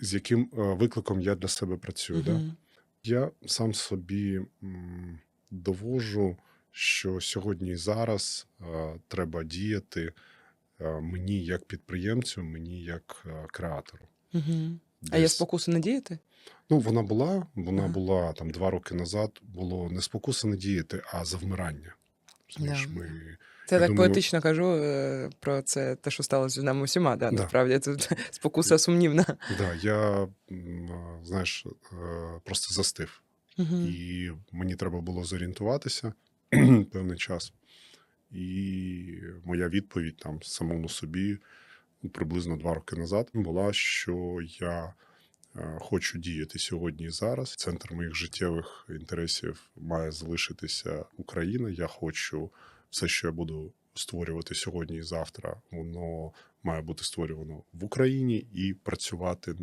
з яким е, викликом я для себе працюю. Да? Я сам собі довожу, що сьогодні і зараз е, треба діяти е, мені як підприємцю, мені як креатору. Мгм. А є Десь- спокуси не діяти? Ну, вона була, вона Ага. була там два роки назад. Було не спокуса не діяти, а завмирання. Да. ми Це Я так думаю- поетично кажу е, про це, те, що сталося з нами усіма. Да, Да. Насправді тут спокуса сумнівна. да, я знаєш, е, просто застив. Мгм. І мені треба було зорієнтуватися певний час. І моя відповідь там самому собі ну, приблизно два роки назад була, що я хочу діяти сьогодні і зараз. Центр моїх життєвих інтересів має залишитися Україна. Я хочу все, що я буду створювати сьогодні і завтра, воно має бути створювано в Україні і працювати